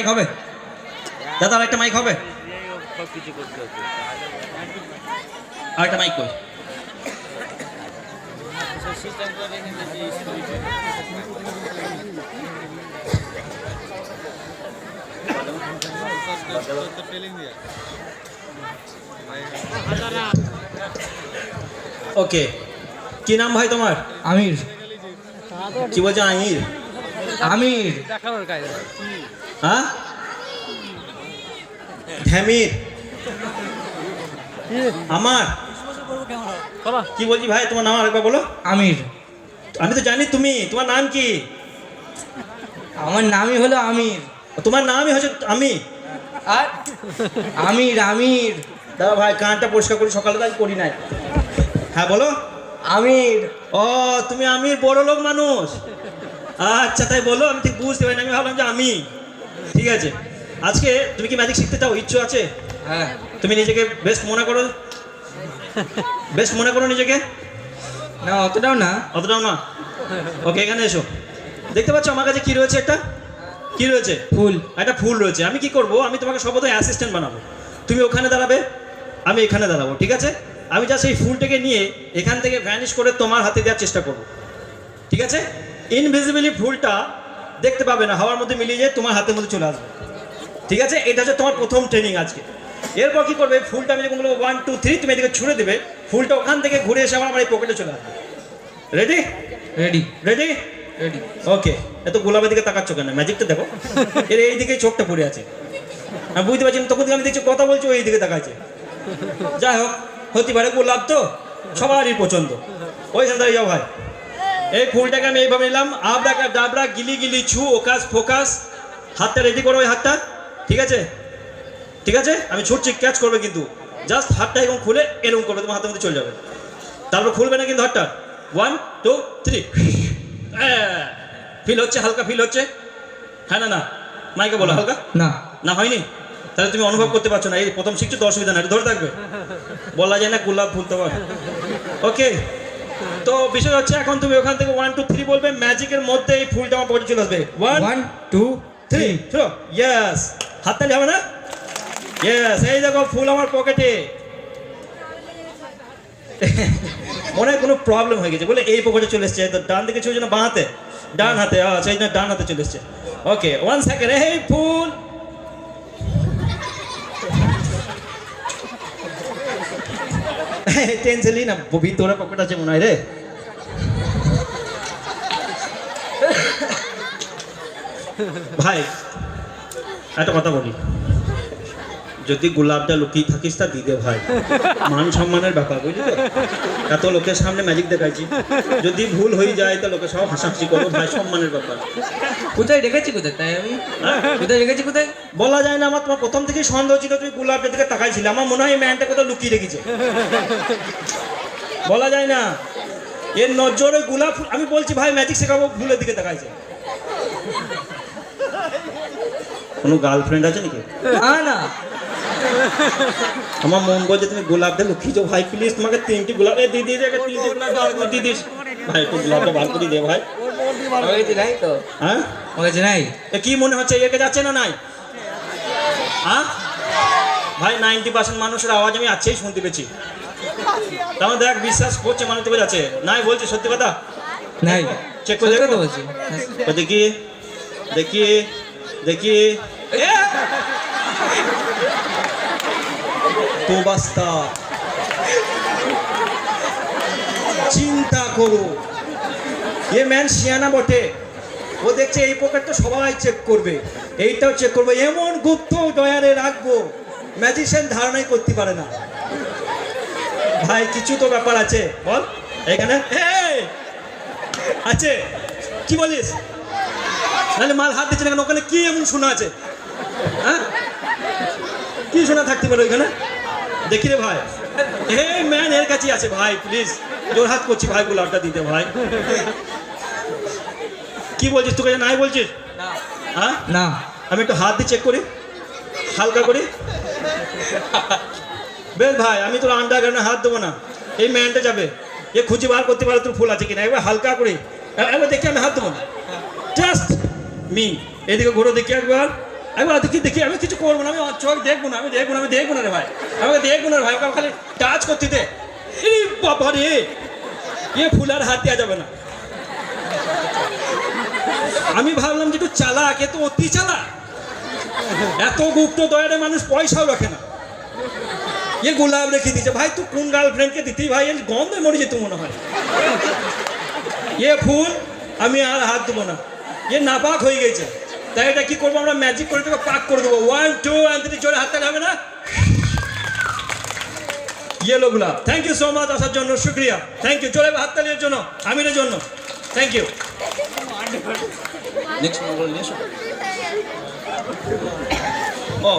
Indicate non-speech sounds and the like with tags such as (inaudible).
Mic হবে? দাদা আর একটা মাইক হবে? আর একটা মাইক কই? ওকে কি নাম ভাই তোমার? আমির। কি বলছো আমির? আমির। হ্যাঁ? ধ্যামির আমার। কি বলছি ভাই তোমার নাম আরেকবার বলো। আমির। আমি তো জানি তুমি তোমার নাম কি? আমার নামই হলো আমির। তোমার নামই হচ্ছে আমি। আর? আমির আমির। দাদা ভাই কানটা পরিষ্কার করি সকালে তো আজ করি নাই। হ্যাঁ বলো। আমির। ও তুমি আমির বড় লোক মানুষ। আচ্ছা তাই বলো আমি ঠিক বুঝতে পারি আমি ভাবলাম যে আমি। ঠিক আছে। আজকে তুমি কি ম্যাজিক শিখতে চাও? ইচ্ছু আছে? হ্যাঁ। তুমি নিজেকে বেস্ট মনে করো? বেস্ট মনে করো নিজেকে? না অতটাও না। অতটাও না? ওকে এখানে এসো। দেখতে পাচ্ছ আমার কাছে কি রয়েছে একটা? কি রয়েছে? ফুল। একটা ফুল রয়েছে। আমি কি করব? আমি তোমাকে সর্বদা অ্যাসিস্ট্যান্ট বানাবো। তুমি ওখানে দাঁড়াবে আমি এখানে দাঁড়াবো ঠিক আছে? আমি যা সেই ফুলটাকে নিয়ে এখান থেকে ভ্যানিশ করে তোমার হাতে দেওয়ার চেষ্টা করব। ঠিক আছে? ইনভিজিবলি ফুলটা দেখতে পাবে না হাওয়ার মধ্যে মিলিয়ে যায় তোমার হাতের মধ্যে চলে আসবে। ঠিক আছে? এটা হচ্ছে তোমার প্রথম ট্রেনিং আজকে। এরপর কি করবে? ফুলটা আমি যখন বলব ওয়ান টু থ্রি তুমি এদিকে ছুড়ে দেবে। ফুলটা ওখান থেকে ঘুরে এসে আমার আমার এই পকেটে চলে আসবে। Ready ready ready ready okay এত গোলাপের দিকে তাকাচ্ছ কেন? ম্যাজিকটা দেখো। এর এই দিকে চোখটা পড়ে আছে। আমি বুঝতে পারছি না, তখন থেকে আমি দেখছি কথা বলছি ওই দিকে তাকাচ্ছে। যাই হোক হতে পারে গোলাপ তো সবারই পছন্দ। ওইখানে দাঁড়িয়ে যাও ভাই। এই ফুলটাকে আমি এইভাবে নিলাম। আবড়া ডাবড়া গিলি গিলি ছু ওকাস ফোকাস। হাতটা রেডি করো ওই হাতটা। ঠিক আছে? ঠিক আছে? আমি ছুটছি ক্যাচ করবে কিন্তু। জাস্ট হাতটা এরকম খুলে এরকম করবে তোমার হাতের মধ্যে চলে যাবে। তারপর খুলবে না কিন্তু হাতটা। ওয়ান টু থ্রি ফিল হচ্ছে হালকা ফিল হচ্ছে। হ্যাঁ না না। মাইকে বলো হালকা? না। না হয়নি? তাহলে তুমি অনুভব করতে পারছ না। এই প্রথম শিখছো তো অসুবিধা না ধরে থাকবে। বলা যায় না গোলাপ ফুল তো ওকে তো বিষয় হচ্ছে এখন তুমি ওখান থেকে ওয়ান টু থ্রি বলবে ম্যাজিকের মধ্যে এই ফুলটা আমার পকেটে চলে আসবে। One one two three throw yes হাততালি হবে না? ইয়েস এই দেখো ফুল আমার পকেটে। (laughs) মনে কোনো প্রবলেম হয়ে গেছে বলে এই পকেটে চলে এসছে ডান দিকে ছিল না বাঁ হাতে ডান হাতে আচ্ছা এই জন্য ডান হাতে চলে এসছে। ওকে ওয়ান সেকেন্ড এই ফুল। টেনশন লি না ভিতরে পকেট আছে মনে হয় রে। ভাই একটা কথা বলি। যদি গোলাপটা লুকিয়ে থাকিস তা দিদে ভাই। মান সম্মানের ব্যাপার বুঝলি তো? এত লোকের সামনে ম্যাজিক দেখাইছি। যদি ভুল হয়ে যায় তা লোকে সব হাসাহাসি করব। ভাই সম্মানের ব্যাপার। কোথায় রেখেছি কোথায়? তাই আমি? হ্যাঁ? কোথায় রেখেছি কোথায়? বলা যায় না আমার তোমার প্রথম থেকেই সন্দেহ ছিল তুমি গোলাপটার দিকে তাকাইছিলে। আমার মনে হয় এই ম্যানটা কোথাও লুকিয়ে রেখেছে। বলা যায় না। এর নজরে গোলাপ আমি বলছি ভাই ম্যাজিক শেখাবো ভুলের দিকে তাকাইছে। কোনো গার্লফ্রেন্ড আছে নাকি? না না। আমার মন বলছে তুমি গোলাপ গোলাপটা লুকিয়েছো ভাই প্লিজ তোমাকে তিনটি গোলাপ এ দিদি দেখে তিনটি গোলাপ বার করে দিয়ে দিস। ভাই একটু গোলাপটা বার করে দে ভাই। কাছে নাই তো? হ্যাঁ? কাছে নাই এ কি মনে হচ্ছে এর কাছে যাচ্ছে না নাই? হ্যাঁ? ভাই নাইনটি পার্সেন্ট মানুষের আওয়াজ আমি আছেই শুনতে পেয়েছি। তাহলে দেখ বিশ্বাস করছে মানুষ তোকে যাচ্ছে। নাই বলছে সত্যি কথা? নাই। চেক করে দেখো। বলছি। দেখি। দেখি। দেখি! তো বাস্তা। চিন্তা করো। এ ম্যান শিয়ানা বটে। ও দেখছে এই পকেটটা সবাই চেক করবে। এইটাও চেক করবে। এমন গুপ্ত ডয়ারে রাখব ম্যাজিশিয়ান ধারণাই করতে পারে না। ভাই, কিছু তো ব্যাপার আছে। বল, এখানে! আছে। কি বলিস? নাহলে মাল হাত দিচ্ছে না ওখানে কি এমন শোনা আছে? হ্যাঁ? কি শোনা থাকতে পারে ওইখানে? দেখি রে ভাই। হে ম্যান এর কাছেই আছে ভাই প্লিজ জোর হাত করছি ভাই, গোলাপটা দিতে ভাই। কি বলছিস? তোকে নাই বলছিস? হ্যাঁ? না। আমি একটু হাত দিয়ে চেক করি। হালকা করি। বেশ ভাই আমি তোর আন্ডারগ্রাউন্ডে হাত দেবো না। এই ম্যানটা যাবে। এ খুঁজে বার করতে পারে তোর ফুল আছে কিনা। একবার হালকা করে। একবার দেখি আমি হাত দেবো না। জাস্ট মি এদিকে ঘুরো দেখি একবার। বলি, দেখি দেখি। আমি কিছু করব না। আমি চোখ দেখব না। আমি দেখব না আমি দেখব না রে ভাই। আমাকে দেখব না রে ভাই। খালি টাচ করতে দে। এই বাবা রে এ ফুল আর হাত দেওয়া যাবে না। আমি ভাবলাম যে একটু চালাক, এ তো অতি চালাক। এত গুপ্ত দয়ারে মানুষ পয়সাও রাখে না। এ গোলাপ রেখে দিয়েছে, ভাই তুই কোন গার্লফ্রেন্ডকে দিতি? ভাই গন্ধে মরে যেত মনে হয়। এ ফুল, আমি আর হাত দেবো না। এ নাপাক হয়ে গেছে। তাই এটা কি করব আমরা? ম্যাজিক করে দেবো পাক করে দেবো। ওয়ান টু অ্যান্ড থ্রি জোরে হাতটা হবে না? ইয়েলো গোলাপ। থ্যাংক ইউ সো মাচ আসার জন্য। শুক্রিয়া। থ্যাংক ইউ চলে হাততালির জন্য। আমিরের জন্য। থ্যাংক ইউ নেক্সট মঙ্গল নিয়ে এসো। ও